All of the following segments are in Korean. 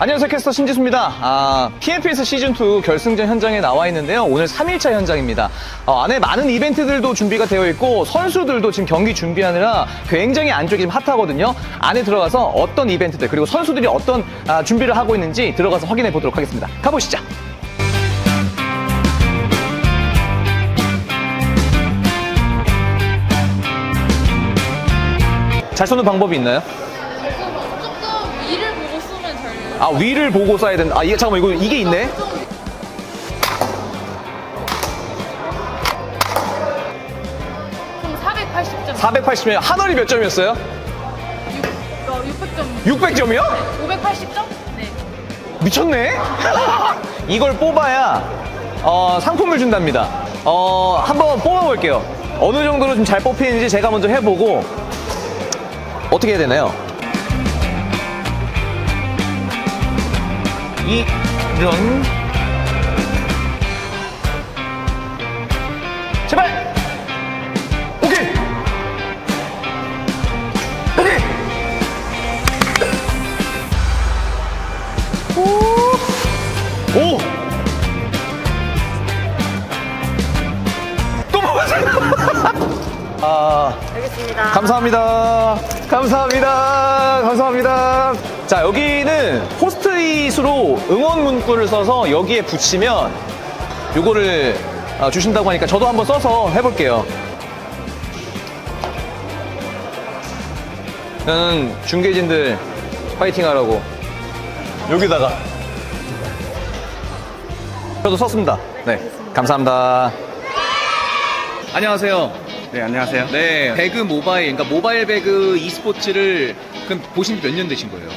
안녕하세요 캐스터 신지수입니다. 아, PFS 시즌2 결승전 현장에 나와 있는데요. 오늘 3일차 현장입니다. 어, 안에 많은 이벤트들도 준비가 되어 있고 선수들도 지금 경기 준비하느라 굉장히 안쪽이 지금 핫하거든요. 안에 들어가서 어떤 이벤트들 그리고 선수들이 어떤 아, 준비를 하고 있는지 들어가서 확인해 보도록 하겠습니다. 가보시죠. 잘 쏘는 방법이 있나요? 아 위를 보고 쏴야 된다. 아 이게 잠깐만 이거 이게 있네. 총 480점. 480면 하늘이 몇 점이었어요? 600점. 600점이요? 580점? 네. 미쳤네. 이걸 뽑아야 어, 상품을 준답니다. 어, 한번 뽑아볼게요. 어느 정도로 좀 잘 뽑히는지 제가 먼저 해보고 어떻게 해야 되나요? 이런 제발 오케이 오케이 오! 또 먹었어요! 아, 알겠습니다. 감사합니다. 감사합니다. 감사합니다. 자, 여기는 포스트잇으로 응원 문구를 써서 여기에 붙이면 요거를 아, 주신다고 하니까 저도 한번 써서 해볼게요. 저는 중계진들 파이팅 하라고 여기다가 저도 썼습니다. 네, 감사합니다. 안녕하세요. 네, 안녕하세요. 네, 배그 모바일, 그러니까 모바일 배그 e스포츠를 그럼 보신 지 몇 년 되신 거예요?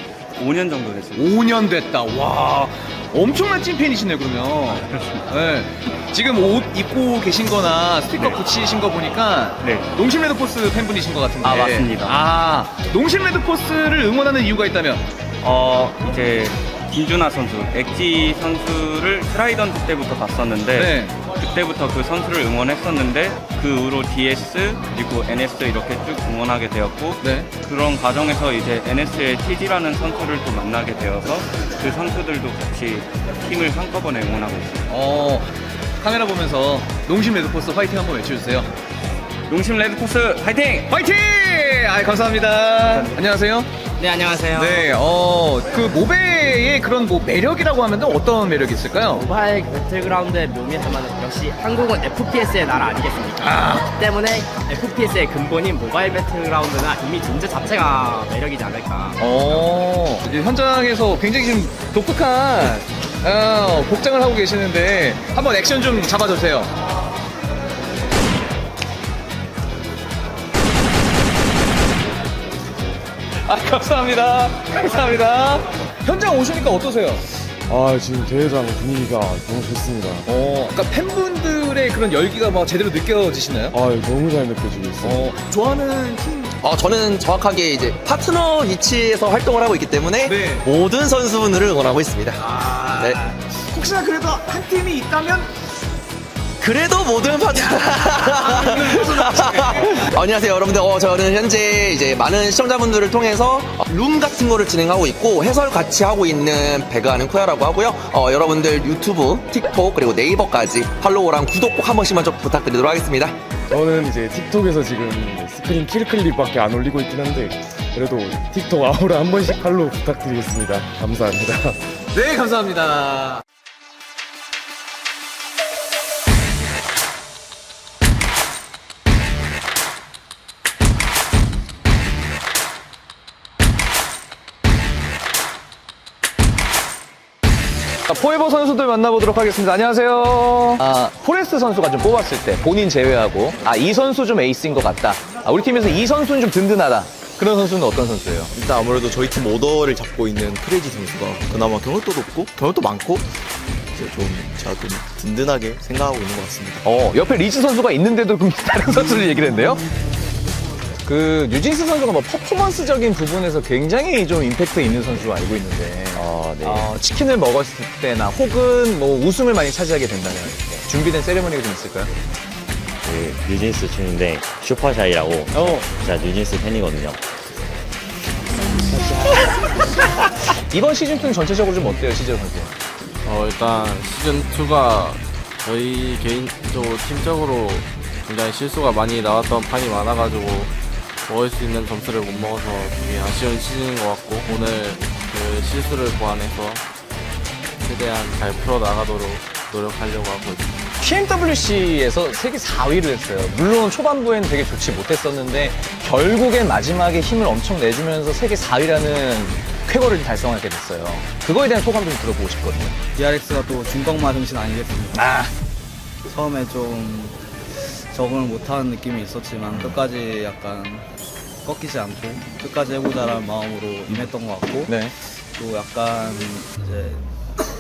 5년 정도 됐어요. 5년 됐다. 와, 엄청난 찐팬이시네 그러면. 네. 지금 옷 입고 계신 거나 스티커 네. 붙이신 거 보니까 네. 농심 레드포스 팬분이신 것 같은데. 아, 맞습니다. 아, 농심 레드포스를 응원하는 이유가 있다면? 어, 이제 김준하 선수, 엑지 선수를 트라이던트 때부터 봤었는데 네. 그때부터 그 선수를 응원했었는데 그 후로 DS 그리고 NS 이렇게 쭉 응원하게 되었고 네. 그런 과정에서 이제 NS의 TG라는 선수를 또 만나게 되어서 그 선수들도 같이 팀을 한꺼번에 응원하고 있습니다. 어, 카메라 보면서 농심 레드포스 화이팅 한번 외쳐주세요. 농심 레드포스 파이팅! 화이팅! 아, 감사합니다. 안녕하세요. 네, 안녕하세요. 네, 어, 그 모베의 그런 뭐 매력이라고 하면 어떤 매력이 있을까요? 모바일 배틀그라운드의 묘미하면 역시 한국은 FPS의 나라 아니겠습니까? 아. 때문에 FPS의 근본인 모바일 배틀그라운드나 이미 존재 자체가 매력이지 않을까. 어, 이제 현장에서 굉장히 좀 독특한 어, 복장을 하고 계시는데 한번 액션 좀 잡아주세요. 아, 감사합니다. 감사합니다. 현장 오시니까 어떠세요? 아 지금 대회장 분위기가 너무 좋습니다. 어, 그러니까 팬분들의 그런 열기가 막 제대로 느껴지시나요? 아 너무 잘 느껴지고 있어요. 어, 좋아하는 팀 어, 저는 정확하게 이제 파트너 위치에서 활동을 하고 있기 때문에 네. 모든 선수분들을 응원하고 있습니다. 아, 네. 혹시나 그래도 한 팀이 있다면 그래도 모든 파트너. 안녕하세요, 여러분들. 어, 저는 현재 이제 많은 시청자분들을 통해서 룸 같은 거를 진행하고 있고 해설 같이 하고 있는 배그하는 쿠야라고 하고요. 어, 여러분들 유튜브, 틱톡 그리고 네이버까지 팔로우랑 구독 꼭 한 번씩만 좀 부탁드리도록 하겠습니다. 저는 이제 틱톡에서 지금 스크린 킬클립밖에 안 올리고 있긴 한데 그래도 틱톡 아우라 한 번씩 팔로우 부탁드리겠습니다. 감사합니다. 네, 감사합니다. 자, 포에버 선수들 만나보도록 하겠습니다. 안녕하세요. 아, 포레스트 선수가 좀 뽑았을 때 본인 제외하고 아, 이 선수 좀 에이스인 것 같다. 아, 우리 팀에서 이 선수는 좀 든든하다. 그런 선수는 어떤 선수예요? 일단 아무래도 저희 팀 오더를 잡고 있는 크레이지 선수가 그나마 경력도 높고 경력도 많고 이제 좀 제가 좀 든든하게 생각하고 있는 것 같습니다. 어, 옆에 리즈 선수가 있는데도 그럼 다른 선수를 얘기를 했는데요? 그 뉴진스 선수가 뭐 퍼포먼스적인 부분에서 굉장히 좀 임팩트 있는 선수로 알고 있는데 아, 네. 어, 치킨을 먹었을 때나 혹은 뭐 우승을 많이 차지하게 된다면 준비된 세레머니가 좀 있을까요? 그 뉴진스 춤인데 슈퍼샤이라고 어. 제가 뉴진스 팬이거든요. 이번 시즌 2는 전체적으로 좀 어때요, 시즌 선수? 어, 일단 시즌2가 저희 개인적으로 팀적으로 굉장히 실수가 많이 나왔던 판이 많아가지고 먹을 수 있는 점수를 못 먹어서 되게 아쉬운 시즌인 것 같고 오늘 그 실수를 보완해서 최대한 잘 풀어나가도록 노력하려고 하고 있습니다. PMWC에서 세계 4위를 했어요. 물론 초반부에는 되게 좋지 못했었는데 결국엔 마지막에 힘을 엄청 내주면서 세계 4위라는 쾌거를 달성하게 됐어요. 그거에 대한 소감 좀 들어보고 싶거든요. DRX가 또 중꺾마 정신 아니겠습니까? 아, 처음에 좀 적응을 못하는 느낌이 있었지만 끝까지 약간 꺾이지 않고 끝까지 해보자라는 마음으로 임했던 것 같고 네. 또 약간 이제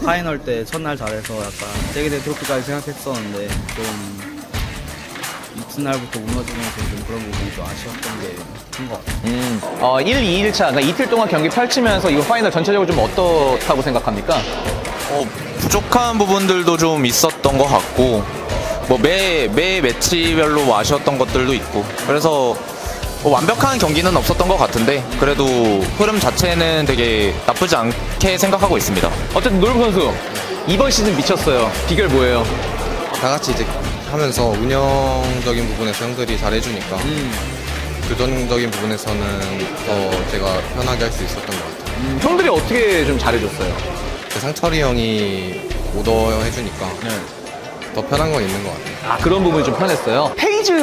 파이널 때 첫날 잘해서 약간 세계 대 트로피까지 생각했었는데 좀 이튿날부터 무너지면서 좀 그런 부분이 좀 아쉬웠던 게큰것 같아요. 음, 어, 1, 2, 1차, 그러니까 이틀 동안 경기 펼치면서 이거 파이널 전체적으로 좀 어떻다고 생각합니까? 어, 부족한 부분들도 좀 있었던 것 같고 뭐 매 매 매치별로 뭐 아쉬웠던 것들도 있고 그래서 뭐 완벽한 경기는 없었던 것 같은데 그래도 흐름 자체는 되게 나쁘지 않게 생각하고 있습니다. 어쨌든 놀부 선수, 이번 시즌 미쳤어요. 비결 뭐예요? 다 같이 이제 하면서 운영적인 부분에서 형들이 잘해주니까 교전적인 부분에서는 더 제가 편하게 할 수 있었던 것 같아요. 음, 형들이 어떻게 좀 잘해줬어요? 그 상철이 형이 오더 해주니까 더 편한 건 있는 것 같아요. 아, 그런 부분이 좀 편했어요. 페이즈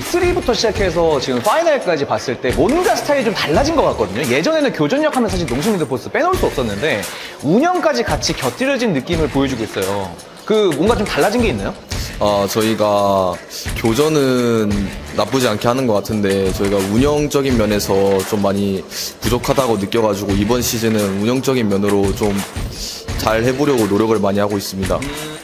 3부터 시작해서 지금 파이널까지 봤을 때 뭔가 스타일이 좀 달라진 것 같거든요. 예전에는 교전력 하면 사실 농심리드 포스 빼놓을 수 없었는데 운영까지 같이 곁들여진 느낌을 보여주고 있어요. 그 뭔가 좀 달라진 게 있나요? 아, 저희가 교전은 나쁘지 않게 하는 것 같은데 저희가 운영적인 면에서 좀 많이 부족하다고 느껴가지고 이번 시즌은 운영적인 면으로 좀 잘 해보려고 노력을 많이 하고 있습니다.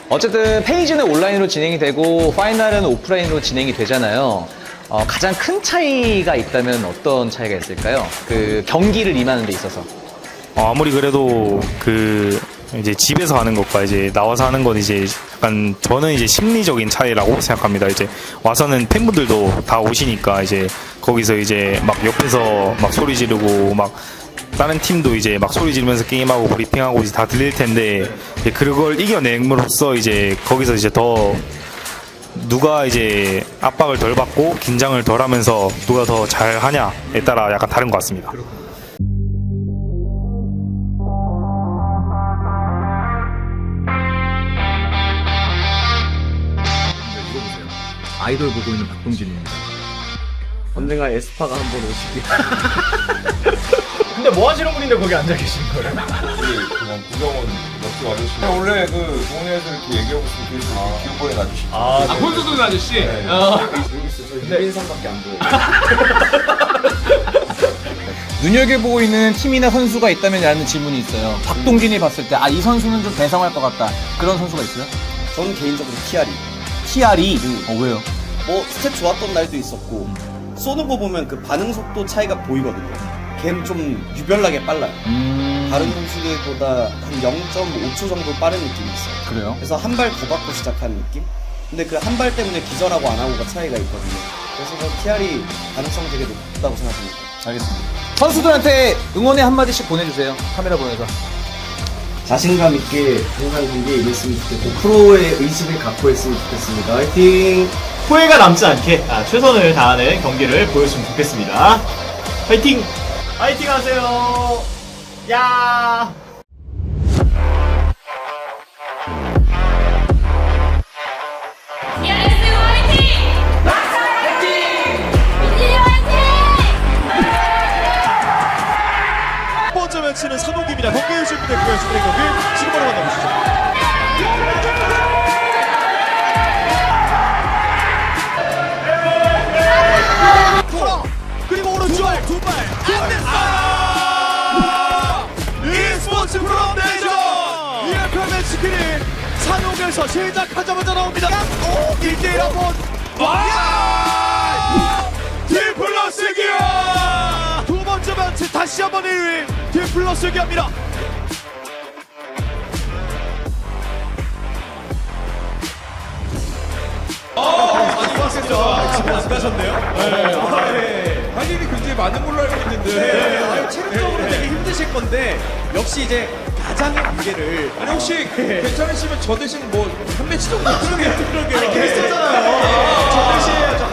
어쨌든 페이지는 온라인으로 진행이 되고 파이널은 오프라인으로 진행이 되잖아요. 어, 가장 큰 차이가 있다면 어떤 차이가 있을까요? 그 경기를 임하는 데 있어서. 어, 아무리 그래도 그 이제 집에서 하는 것과 이제 나와서 하는 건 이제 약간 저는 이제 심리적인 차이라고 생각합니다. 이제 와서는 팬분들도 다 오시니까 이제 거기서 이제 막 옆에서 막 소리 지르고 막 다른 팀도 이제 막 소리 지르면서 게임하고 브리핑하고 이제 다 들릴 텐데 이제 그걸 이겨냄으로써 이제 거기서 이제 더 누가 이제 압박을 덜 받고 긴장을 덜 하면서 누가 더 잘하냐에 따라 약간 다른 것 같습니다. 아이돌 보고 있는 박동진입니다. 언젠가 에스파가 한번 오시길. 근데 뭐 하시는 분인데 거기 앉아 계신 거예요? 그냥 구경은 몇개 와주시고 원래 그 동네에서 이렇게 얘기하고 있으면 되게 기억거리 놔주시고 아, 콘서트 아저씨? 어. 유빈상밖에 안 보여. 눈여겨보고 있는 팀이나 선수가 있다면 라는 질문이 있어요. 박동진이 봤을 때, 아, 이 선수는 좀 대성할 것 같다. 그런 선수가 있어요? 저는 개인적으로 키아리. TR이? 어, 왜요? 뭐 스텝 좋았던 날도 있었고 쏘는 거 보면 그 반응 속도 차이가 보이거든요. 걔는 좀 유별나게 빨라요. 음. 다른 선수들보다 한 0.5초 정도 빠른 느낌이 있어요. 그래요? 그래서 한 발 더 받고 시작하는 느낌? 근데 그 한 발 때문에 기절하고 안 하고가 차이가 있거든요. 그래서 저 TR이 가능성 되게 높다고 생각합니다. 알겠습니다. 선수들한테 응원의 한마디씩 보내주세요. 카메라 보내서. 자신감 있게 항상 경기에 임했으면 좋겠고 프로의 의식을 갖고 했으면 좋겠습니다. 화이팅! 후회가 남지 않게 아, 최선을 다하는 경기를 보여주면 좋겠습니다. 화이팅! 화이팅 하세요! 야! 매치는 산옥입니다. 분들 구해 주실 경기 지금 바로 만나보시죠. 두발 아! e스포츠 프로 대전 EFL 매치킬이 산옥에서 시작하자마자 나옵니다 오 1대1 한번 와 디플러스 기어 두 번째 매치 다시 한번 1위 디플러스 기어입니다 어, 많이 왔습니다. 지금 가셨네요. 네. 할 일이 굉장히 많은 걸로 알고 있는데. 네, 체력적으로 되게 힘드실 건데 역시 이제 가장의 무게를 아니 혹시 괜찮으시면 저 대신 뭐 한 매치 정도 그러게 그러게 아니, 게스트잖아요. 저 대신해요 저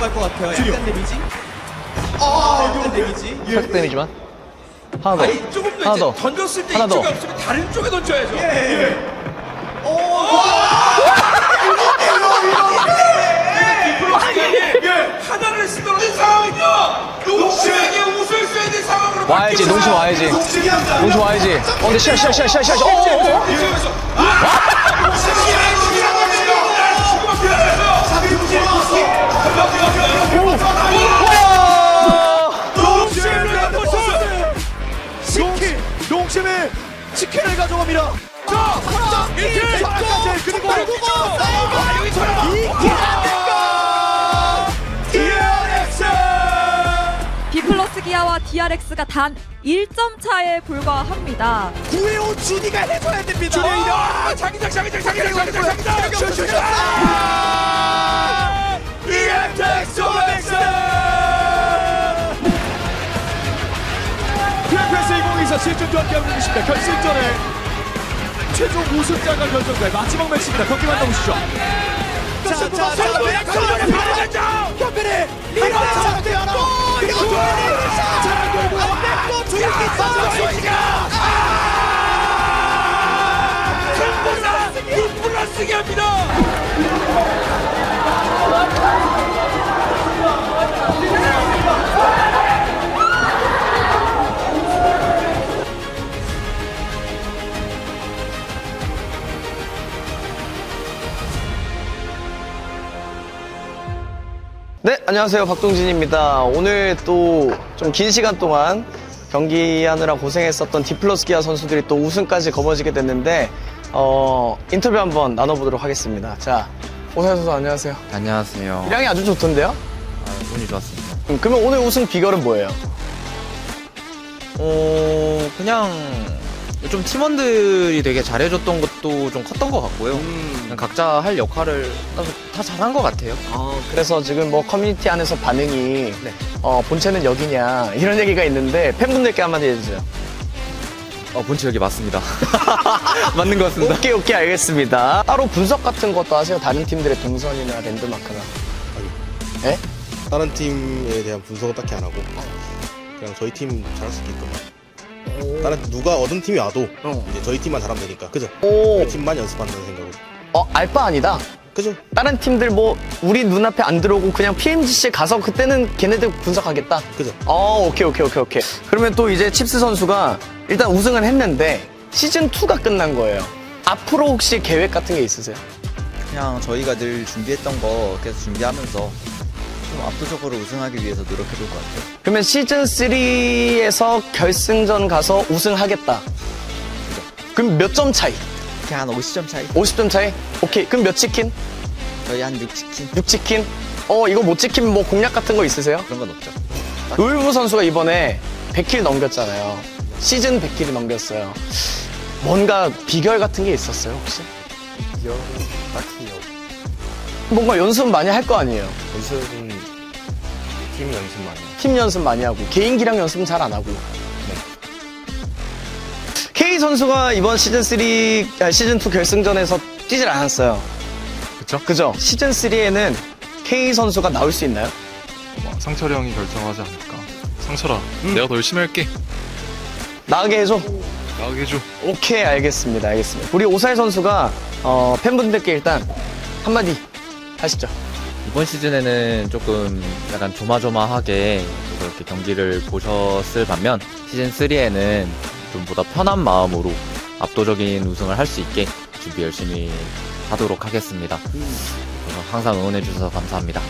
갈것 같아요. 약간 데미지? 아, 약간 데미지? 살짝 데미지만. 하나 더. 아니 조금 더 하나 이제 더. 던졌을 때 하나 더. 이쪽에 없으면 다른 쪽에 던져야죠. 예. 하나를 쓰더라도 상황이요. 농심에게 웃을 수 있는 상황으로 와야지, 농심 와야지. 농심 와야지. 어, 근데 시야, 시야, 시야, 시야, 시야. 어, 어, 어. 치킨! DRX가 단 1점 차에 불과합니다. 9회5 준이가 해줘야 됩니다. 준이 이런! 자기장 자기장 자기장 자기장 자기장 슛슛! EMTX 오렉스! PFS 2024 시즌2 함께하고 계십니다. 결승전에 최종 우승자가 결정될 마지막 매치입니다. 경기 만나보시죠. 자, 자, 자, 자, 자, 현빈이 리버차 되어라. 그리고 조현이 자, 결국 또 주인기 선수가 승부사 눈물나쓰게 합니다. 안녕하세요. 박동진입니다. 오늘 또 좀 긴 시간 동안 경기하느라 고생했었던 디플러스 기아 선수들이 또 우승까지 거머쥐게 됐는데, 어, 인터뷰 한번 나눠보도록 하겠습니다. 자, 오사연 선수 안녕하세요. 안녕하세요. 일량이 아주 좋던데요? 운이 좋았습니다. 음, 그러면 오늘 우승 비결은 뭐예요? 어, 그냥 좀 팀원들이 되게 잘해줬던 것도 좀 컸던 것 같고요. 그냥 각자 할 역할을 다, 다 잘한 것 같아요. 그래서 지금 뭐 커뮤니티 안에서 반응이, 어, 본체는 여기냐, 이런 얘기가 있는데, 팬분들께 한마디 해주세요. 어, 본체 여기 맞습니다. 맞는 것 같습니다. 오케이, 오케이, 알겠습니다. 따로 분석 같은 것도 하세요? 다른 팀들의 동선이나 랜드마크나. 예? 다른 팀에 대한 분석은 딱히 안 하고 그냥 저희 팀 잘할 수 있게끔 다른 누가 어떤 팀이 와도 이제 저희 팀만 잘하면 되니까 그죠? 오. 저희 팀만 연습한다는 생각으로 어, 알바 아니다. 그죠? 다른 팀들 뭐 우리 눈앞에 안 들어오고 그냥 PMGC 가서 그때는 걔네들 분석하겠다. 그죠? 어, 오케이, 오케이, 오케이, 오케이. 그러면 또 이제 칩스 선수가 일단 우승은 했는데 시즌 2가 끝난 거예요. 앞으로 혹시 계획 같은 게 있으세요? 그냥 저희가 늘 준비했던 거 계속 준비하면서 좀 압도적으로 우승하기 위해서 노력해 볼 것 같아요. 그러면 시즌 3에서 결승전 가서 우승하겠다. 그럼 몇 점 차이? 그냥 한 50점 차이? 50점 차이? 오케이. 그럼 몇 치킨? 저희 한 6치킨? 6치킨? 어, 이거 못 지키면 뭐 공략 같은 거 있으세요? 그런 건 없죠. 울브 선수가 이번에 100킬 넘겼잖아요. 시즌 100킬이 넘겼어요. 뭔가 비결 같은 게 있었어요, 혹시? 비결은 딱히요. 뭔가 연습 많이 할 거 아니에요? 연습은 팀 연습 많이. 팀 연습 많이 하고, 개인기량 연습은 잘 안 하고. K 선수가 이번 시즌 3, 아, 시즌 2 결승전에서 뛰질 않았어요. 그쵸? 그죠? 시즌 3에는 K 선수가 나올 수 있나요? 상철이 형이 결정하지 않을까. 상철아, 내가 더 열심히 할게. 나가게 해줘. 나가게 해줘. 오케이, 알겠습니다. 알겠습니다. 우리 오사일 선수가, 어, 팬분들께 일단 한마디 하시죠. 이번 시즌에는 조금 약간 조마조마하게 그렇게 경기를 보셨을 반면 시즌 3에는 좀 보다 편한 마음으로 압도적인 우승을 할 수 있게 준비 열심히 하도록 하겠습니다. 그래서 항상 응원해 주셔서 감사합니다.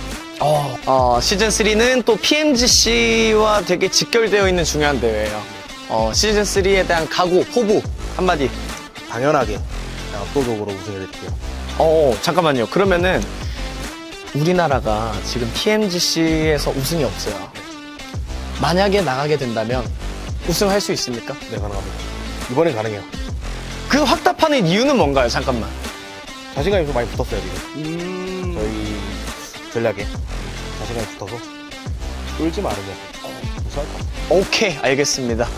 어, 어, 시즌 3는 또 PMGC와 되게 직결되어 있는 중요한 대회예요. 어, 시즌 3에 대한 각오, 포부 한마디. 당연하게 압도적으로 우승해드릴게요. 어, 잠깐만요. 그러면은 우리나라가 지금 PMGC에서 우승이 없어요. 만약에 나가게 된다면 우승할 수 있습니까? 네 가능합니다. 이번엔 가능해요. 그 확답하는 이유는 뭔가요? 잠깐만. 자신감이 좀 많이 붙었어요 지금. 저희 전략에 자신감이 붙어서 쫄지 마르면 우승할 것 같아요. 오케이, 알겠습니다.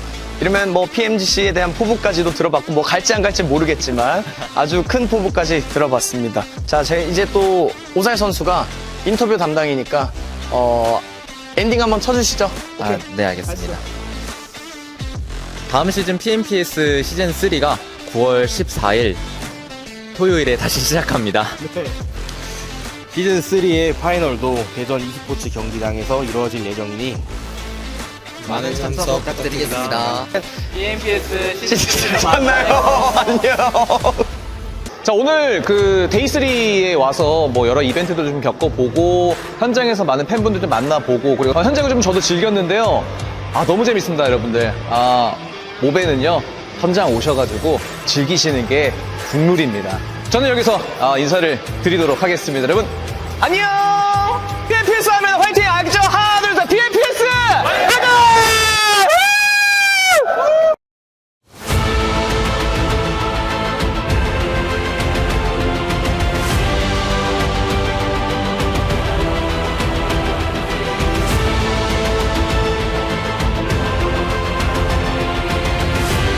이러면 뭐 PMGC에 대한 포부까지도 들어봤고 뭐 갈지 안 갈지 모르겠지만 아주 큰 포부까지 들어봤습니다. 자, 제 이제 또 오살 선수가 인터뷰 담당이니까 어 엔딩 한번 쳐주시죠. 아, 네, 알겠습니다. 다음 시즌 PMPS 시즌 3가 9월 14일 토요일에 다시 시작합니다. 시즌 3의 파이널도 대전 e스포츠 경기장에서 이루어질 예정이니 많은 참석 부탁드리겠습니다. 시즌 만나요. 안녕. 자 오늘 그 데이3에 와서 뭐 여러 이벤트도 좀 겪어보고 현장에서 많은 팬분들 좀 만나보고 그리고 현장을 좀 저도 즐겼는데요. 아 너무 재밌습니다 여러분들. 아 모베는요 현장 오셔가지고 즐기시는 게 국룰입니다. 저는 여기서 아, 인사를 드리도록 하겠습니다. 여러분 안녕